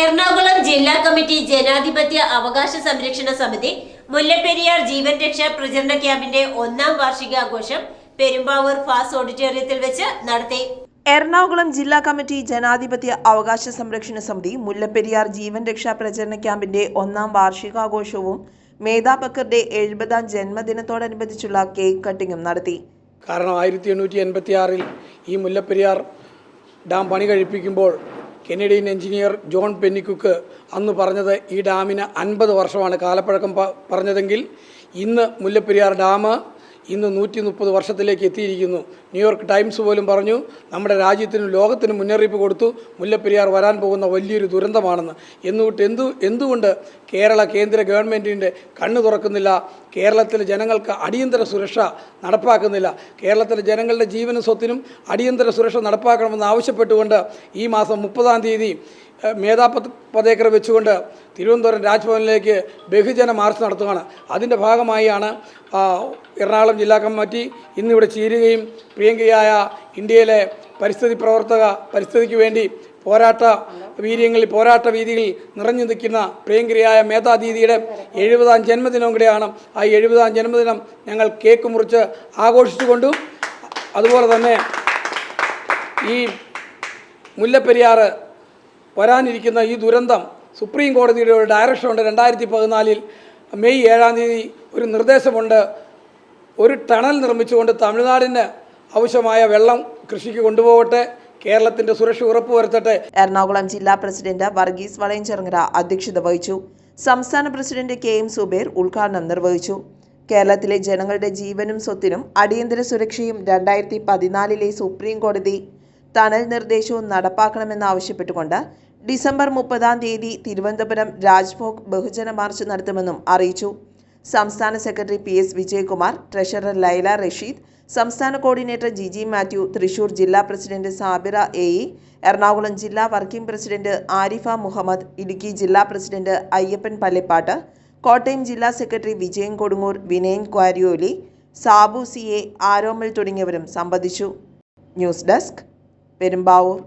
എറണാകുളം ജില്ലാ കമ്മിറ്റി ജനാധിപത്യ അവകാശ സംരക്ഷണ സമിതി മുല്ലപ്പെരിയാർ ജീവൻ രക്ഷാ പ്രചരണ ക്യാമ്പിന്റെ ഒന്നാം വാർഷികാഘോഷം പെരുമ്പാവൂർ ഫാസ് ഓഡിറ്റോറിയത്തിൽ വെച്ച് നടത്തി. എറണാകുളം ജില്ലാ കമ്മിറ്റി ജനാധിപത്യ അവകാശ സംരക്ഷണ സമിതി മുല്ലപ്പെരിയാർ ജീവൻ രക്ഷാ പ്രചരണ ക്യാമ്പിന്റെ ഒന്നാം വാർഷികാഘോഷവും മേധാ ബക്കറുടെ എഴുപതാം ജന്മദിനത്തോടനുബന്ധിച്ചുള്ള കേക്ക് കട്ടിങ്ങും നടത്തി. കാരണം ആയിരത്തി എണ്ണൂറ്റി എൺപത്തി ആറിൽ ഈ മുല്ലപ്പെരിയാർ ഡാം പണി കഴിപ്പിക്കുമ്പോൾ കനേഡിയൻ എഞ്ചിനീയർ ജോൺ പെന്നിക്കുക്ക് അന്ന് പറഞ്ഞത് ഈ ഡാമിന് അൻപത് വർഷമാണ് കാലപ്പഴക്കം പറഞ്ഞതെങ്കിൽ ഇന്ന് മുല്ലപ്പെരിയാർ ഡാം ഇന്ന് നൂറ്റി മുപ്പത് വർഷത്തിലേക്ക് എത്തിയിരിക്കുന്നു. ന്യൂയോർക്ക് ടൈംസ് പോലും പറഞ്ഞു നമ്മുടെ രാജ്യത്തിനും ലോകത്തിനും മുന്നറിയിപ്പ് കൊടുത്തു മുല്ലപ്പെരിയാർ വരാൻ പോകുന്ന വലിയൊരു ദുരന്തമാണെന്ന്. എന്നുകൊണ്ട് എന്തു എന്തുകൊണ്ട് കേരള കേന്ദ്ര ഗവൺമെന്റിന്റെ കണ്ണു തുറക്കുന്നില്ല? കേരളത്തിലെ ജനങ്ങൾക്ക് അടിയന്തര സുരക്ഷ നടപ്പാക്കുന്നില്ല. കേരളത്തിലെ ജനങ്ങളുടെ ജീവനും സ്വത്തിനും അടിയന്തര സുരക്ഷ നടപ്പാക്കണമെന്ന് ആവശ്യപ്പെട്ടുകൊണ്ട് ഈ മാസം മുപ്പതാം തീയതി മേധാ പത് പതേക്കർ വെച്ചുകൊണ്ട് തിരുവനന്തപുരം രാജ്ഭവനിലേക്ക് ബഹുജന മാർച്ച് നടത്തുകയാണ് അതിന്റെ ഭാഗമായാണ് എറണാകുളം ജില്ലാ കമ്മിറ്റി ഇന്നിവിടെ ചേരുകയും പ്രിയങ്കയായ ഇന്ത്യയിലെ പരിസ്ഥിതി പ്രവർത്തക പരിസ്ഥിതിക്ക് വേണ്ടി പോരാട്ട വീര്യങ്ങളിൽ പോരാട്ട വീതികളിൽ നിറഞ്ഞു നിൽക്കുന്ന പ്രിയങ്കരിയായ മേധാദീദിയുടെ എഴുപതാം ജന്മദിനവും കൂടെയാണ്. ആ എഴുപതാം ജന്മദിനം ഞങ്ങൾ കേക്ക് മുറിച്ച് ആഘോഷിച്ചുകൊണ്ടും അതുപോലെ തന്നെ ഈ മുല്ലപ്പെരിയാർ വരാനിരിക്കുന്ന ഈ ദുരന്തം സുപ്രീം കോടതിയുടെ ഒരു ഡയറക്ഷൻ ഉണ്ട്. രണ്ടായിരത്തി പതിനാലിൽ മെയ് ഏഴാം തീയതി ഒരു നിർദ്ദേശമുണ്ട്. ഒരു ടണൽ നിർമ്മിച്ചുകൊണ്ട് തമിഴ്നാടിന് ആവശ്യമായ വെള്ളം കൃഷിക്ക് കൊണ്ടുപോകട്ടെ കേരളത്തിന്റെ സുരക്ഷ ഉറപ്പുവരുത്തട്ടെ. എറണാകുളം ജില്ലാ പ്രസിഡന്റ് വർഗീസ് വളയഞ്ചെറങ്ങര അധ്യക്ഷത വഹിച്ചു. സംസ്ഥാന പ്രസിഡന്റ് കെ എം സുബേർ ഉദ്ഘാടനം നിർവഹിച്ചു. കേരളത്തിലെ ജനങ്ങളുടെ ജീവനും സ്വത്തിനും അടിയന്തര സുരക്ഷയും രണ്ടായിരത്തി പതിനാലിലെ സുപ്രീം കോടതി തണൽ നിർദ്ദേശവും നടപ്പാക്കണമെന്നാവശ്യപ്പെട്ടുകൊണ്ട് ഡിസംബർ മുപ്പതാം തീയതി തിരുവനന്തപുരം രാജ്ഭോഗ് ബഹുജന മാർച്ച് നടത്തുമെന്നും അറിയിച്ചു. സംസ്ഥാന secretary P S Vijayakumar treasurer Laila Rasheed സംസ്ഥാന കോർഡിനേറ്റർ ജിജി മാത്യു തൃശൂർ ജില്ലാ president Sabira A E Ernakulam ജില്ലാ വർക്കിംഗ് പ്രസിഡന്റ് ആരിഫ മുഹമ്മദ് ഇടുക്കി ജില്ലാ പ്രസിഡന്റ് അയ്യപ്പൻ പള്ളിപ്പാട്ട് കോട്ടയം ജില്ലാ secretary Vijayan Kodungoor Vinayan Kwariyoli Sabu C A Aromal തുടങ്ങിയവരും സംബന്ധിച്ചു. News desk Perumbavoor.